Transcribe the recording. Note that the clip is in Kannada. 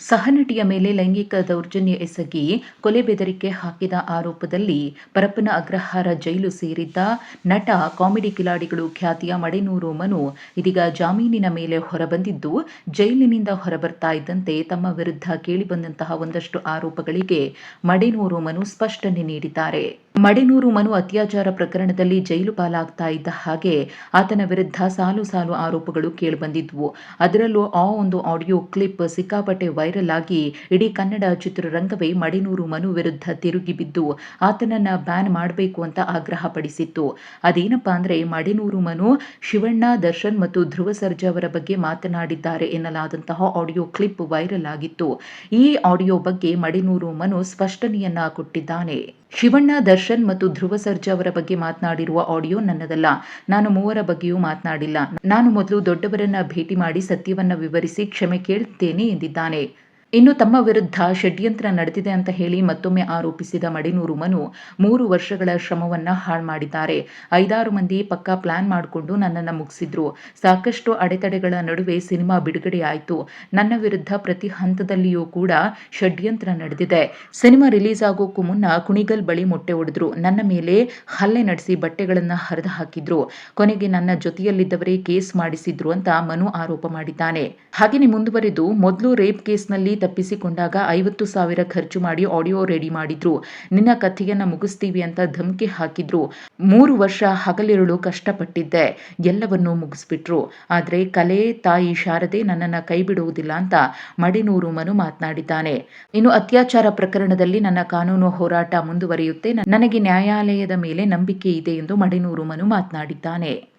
ಸಹನಟಿಯ ಮೇಲೆ ಲೈಂಗಿಕ ದೌರ್ಜನ್ಯ ಎಸಗಿ ಕೊಲೆ ಬೆದರಿಕೆ ಹಾಕಿದ ಆರೋಪದಲ್ಲಿ ಪರಪ್ಪನ ಅಗ್ರಹಾರ ಜೈಲು ಸೇರಿದ್ದ ನಟ, ಕಾಮಿಡಿ ಕಿಲಾಡಿಗಳು ಖ್ಯಾತಿಯ ಮಡೆನೂರು ಮನು ಇದೀಗ ಜಾಮೀನಿನ ಮೇಲೆ ಹೊರಬಂದಿದ್ದು, ಜೈಲಿನಿಂದ ಹೊರಬರ್ತಾ ಇದ್ದಂತೆ ತಮ್ಮ ವಿರುದ್ಧ ಕೇಳಿಬಂದಂತಹ ಒಂದಷ್ಟು ಆರೋಪಗಳಿಗೆ ಮಡೆನೂರು ಮನು ಸ್ಪಷ್ಟನೆ ನೀಡಿದ್ದಾರೆ. ಮಡೆನೂರು ಮನು ಅತ್ಯಾಚಾರ ಪ್ರಕರಣದಲ್ಲಿ ಜೈಲು ಪಾಲಾಗ್ತಾ ಇದ್ದ ಹಾಗೆ ಆತನ ವಿರುದ್ಧ ಸಾಲು ಸಾಲು ಆರೋಪಗಳು ಕೇಳಿಬಂದಿದ್ವು. ಅದರಲ್ಲೂ ಆ ಒಂದು ಆಡಿಯೋ ಕ್ಲಿಪ್ ಸಿಕ್ಕಾಪಟ್ಟೆ ವೈರಲ್ ಆಗಿ ಇಡೀ ಕನ್ನಡ ಚಿತ್ರರಂಗವೇ ಮಡಿನೂರು ಮನು ವಿರುದ್ಧ ತಿರುಗಿ ಬಿದ್ದು ಆತನನ್ನ ಬ್ಯಾನ್ ಮಾಡಬೇಕು ಅಂತ ಆಗ್ರಹ ಪಡಿಸಿತ್ತು ಅದೇನಪ್ಪಾ ಅಂದ್ರೆ ಮಡಿನೂರು ಮನು, ಶಿವಣ್ಣ, ದರ್ಶನ್ ಮತ್ತು ಧ್ರುವ ಸರ್ಜಾ ಅವರ ಬಗ್ಗೆ ಮಾತನಾಡಿದ್ದಾರೆ ಎನ್ನಲಾದಂತಹ ಆಡಿಯೋ ಕ್ಲಿಪ್ ವೈರಲ್ ಆಗಿತ್ತು. ಈ ಆಡಿಯೋ ಬಗ್ಗೆ ಮಡಿನೂರು ಮನು ಸ್ಪಷ್ಟನೆಯನ್ನ ಕೊಟ್ಟಿದ್ದಾನೆ. ಶಿವಣ್ಣ, ದರ್ಶನ್ ಮತ್ತು ಧ್ರುವ ಸರ್ಜಾ ಅವರ ಬಗ್ಗೆ ಮಾತನಾಡಿರುವ ಆಡಿಯೋ ನನ್ನದಲ್ಲ. ನಾನು ಮೂವರ ಬಗ್ಗೆಯೂ ಮಾತನಾಡಿಲ್ಲ. ನಾನು ಮೊದಲು ದೊಡ್ಡವರನ್ನ ಭೇಟಿ ಮಾಡಿ ಸತ್ಯವನ್ನ ವಿವರಿಸಿ ಕ್ಷಮೆ ಕೇಳುತ್ತೇನೆ ಎಂದಿದ್ದಾನೆ. ಇನ್ನು ತಮ್ಮ ವಿರುದ್ಧ ಷಡ್ಯಂತ್ರ ನಡೆದಿದೆ ಅಂತ ಹೇಳಿ ಮತ್ತೊಮ್ಮೆ ಆರೋಪಿಸಿದ ಮಡಿನೂರು ಮನು ಮೂರು ವರ್ಷಗಳ ಶ್ರಮವನ್ನ ಹಾಳು ಮಾಡಿದ್ದಾರೆ. ಐದಾರು ಮಂದಿ ಪಕ್ಕಾ ಪ್ಲಾನ್ ಮಾಡಿಕೊಂಡು ನನ್ನನ್ನು ಮುಗಿಸಿದ್ರು. ಸಾಕಷ್ಟು ಅಡೆತಡೆಗಳ ನಡುವೆ ಸಿನಿಮಾ ಬಿಡುಗಡೆ ಆಯಿತು ನನ್ನ ವಿರುದ್ಧ ಪ್ರತಿ ಹಂತದಲ್ಲಿಯೂ ಕೂಡ ಷಡ್ಯಂತ್ರ ನಡೆದಿದೆ. ಸಿನಿಮಾ ರಿಲೀಸ್ ಆಗೋಕ್ಕೂ ಮುನ್ನ ಕುಣಿಗಲ್ ಬಳಿ ಮೊಟ್ಟೆ ಹೊಡೆದ್ರು ನನ್ನ ಮೇಲೆ ಹಲ್ಲೆ ನಡೆಸಿ ಬಟ್ಟೆಗಳನ್ನು ಹರಿದು ಹಾಕಿದ್ರು. ಕೊನೆಗೆ ನನ್ನ ಜೊತೆಯಲ್ಲಿದ್ದವರೇ ಕೇಸ್ ಮಾಡಿಸಿದ್ರು ಅಂತ ಮನು ಆರೋಪ ಮಾಡಿದ್ದಾನೆ. ಹಾಗೆಯೇ ಮುಂದುವರೆದು ಮೊದಲು ರೇಪ್ ಕೇಸ್ನಲ್ಲಿ ತಪ್ಪಿಸಿಕೊಂಡಾಗ ಐವತ್ತು ಸಾವಿರ ಖರ್ಚು ಮಾಡಿ ಆಡಿಯೋ ರೆಡಿ ಮಾಡಿದ್ರು. ನಿನ್ನ ಕಥೆಯನ್ನ ಮುಗಿಸ್ತೀವಿ ಅಂತ ಧಮಕಿ ಹಾಕಿದ್ರು. ಮೂರು ವರ್ಷ ಹಗಲಿರುಳು ಕಷ್ಟಪಟ್ಟಿದ್ದೆ. ಎಲ್ಲವನ್ನೂ ಮುಗಿಸ್ಬಿಟ್ರು. ಆದರೆ ಕಲೆ, ತಾಯಿ, ಶಾರದೆ ನನ್ನನ್ನು ಕೈ ಬಿಡುವುದಿಲ್ಲ ಅಂತ ಮಡಿನೂರು ಮನು ಮಾತನಾಡಿದ್ದಾನೆ. ಇನ್ನು ಅತ್ಯಾಚಾರ ಪ್ರಕರಣದಲ್ಲಿ ನನ್ನ ಕಾನೂನು ಹೋರಾಟ ಮುಂದುವರಿಯುತ್ತೆ. ನನಗೆ ನ್ಯಾಯಾಲಯದ ಮೇಲೆ ನಂಬಿಕೆ ಇದೆ ಎಂದು ಮಡಿನೂರು ಮನು ಮಾತನಾಡಿದ್ದಾನೆ.